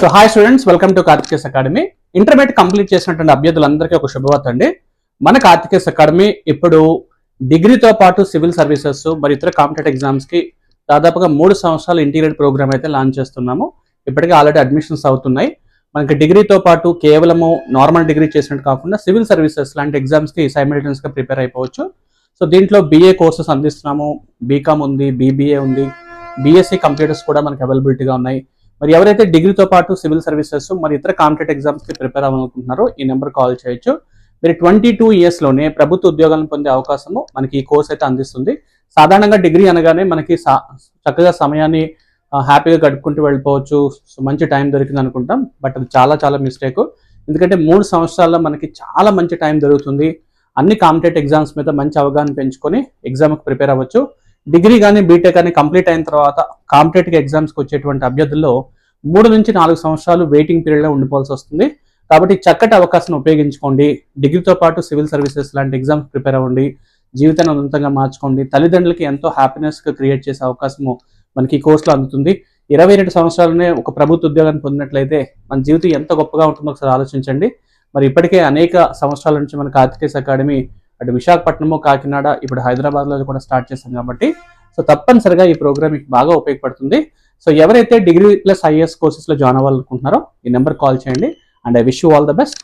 So hi students welcome to Karthikes academy intermediate complete చేసినటువంటి అభ్యర్థులందరికీ ఒక శుభవార్త అండి. మన కార్తికేస్ అకాడమీ ఇప్పుడు డిగ్రీతో పాటు సివిల్ సర్వీసెస్ మరి ఇతర కాంపిటేటివ్ ఎగ్జామ్స్కి దాదాపుగా మూడు సంవత్సరాలు ఇంటిగ్రేట్ ప్రోగ్రామ్ అయితే లాంచ్ చేస్తున్నాము. ఇప్పటికే ఆల్రెడీ అడ్మిషన్స్ అవుతున్నాయి. మనకి డిగ్రీతో పాటు కేవలము నార్మల్ డిగ్రీ చేసినట్టు కాకుండా సివిల్ సర్వీసెస్ లాంటి ఎగ్జామ్స్కి సైమిల్టేనియస్గా ప్రిపేర్ అయిపోవచ్చు. సో దీంట్లో బీఏ కోర్సెస్ అందిస్తున్నాము. బీకామ్ ఉంది బీబీఏ ఉంది. బీఎస్సీ కంప్యూటర్స్ కూడా మనకి అవైలబిలిటీగా ఉన్నాయి. మరి ఎవరైతే డిగ్రీతో పాటు సివిల్ సర్వీసెస్ మరి ఇతర కాంపిటేటివ్ ఎగ్జామ్స్కి ప్రిపేర్ అవ్వాలనుకుంటున్నారో ఈ నెంబర్ కాల్ చేయొచ్చు. మీరు ట్వంటీ టూ లోనే ప్రభుత్వ ఉద్యోగాలను పొందే అవకాశము మనకి ఈ కోర్స్ అయితే అందిస్తుంది. సాధారణంగా డిగ్రీ అనగానే మనకి సా- చక్కగా సమయాన్ని హ్యాపీగా గడుపుకుంటూ వెళ్ళిపోవచ్చు. సో మంచి టైం దొరికింది అనుకుంటాం. బట్ అది చాలా చాలా మిస్టేక్. ఎందుకంటే మూడు సంవత్సరాల్లో మనకి చాలా మంచి టైం దొరుకుతుంది. అన్ని కాంపిటేటివ్ ఎగ్జామ్స్ మీద మంచి అవగాహన పెంచుకొని ఎగ్జామ్కి ప్రిపేర్ అవ్వచ్చు. డిగ్రీ కానీ బీటెక్ కానీ కంప్లీట్ అయిన తర్వాత కాంపిటేటివ్ ఎగ్జామ్స్కి వచ్చేటువంటి అభ్యర్థుల్లో మూడు నుంచి నాలుగు సంవత్సరాలు వెయిటింగ్ పీరియడ్లో ఉండిపోవాల్సి వస్తుంది. కాబట్టి చక్కటి అవకాశం ఉపయోగించుకోండి. డిగ్రీతో పాటు సివిల్ సర్వీసెస్ లాంటి ఎగ్జామ్స్ ప్రిపేర్ అవ్వండి. జీవితాన్ని ఉన్నతంగా మార్చుకోండి. తల్లిదండ్రులకి ఎంతో హ్యాపీనెస్ క్రియేట్ చేసే అవకాశము మనకి ఈ కోర్సులో అందుతుంది. ఇరవై రెండు సంవత్సరాలనే ఒక ప్రభుత్వ ఉద్యోగాన్ని పొందినట్లయితే మన జీవితం ఎంత గొప్పగా ఉంటుందో ఒకసారి ఆలోచించండి. మరి ఇప్పటికే అనేక సంవత్సరాల నుంచి మన కార్తికేస్ అకాడమీ అటు విశాఖపట్నము కాకినాడ ఇప్పుడు హైదరాబాద్లో కూడా స్టార్ట్ చేశాం కాబట్టి. సో తప్పనిసరిగా ఈ ప్రోగ్రామ్ మీకు బాగా ఉపయోగపడుతుంది. సో ఎవరైతే డిగ్రీ ప్లస్ ఐఏఎస్ కోర్సెస్లో జాయిన్ అవ్వాలనుకుంటున్నారో ఈ నెంబర్ కాల్ చేయండి and I wish you all the best.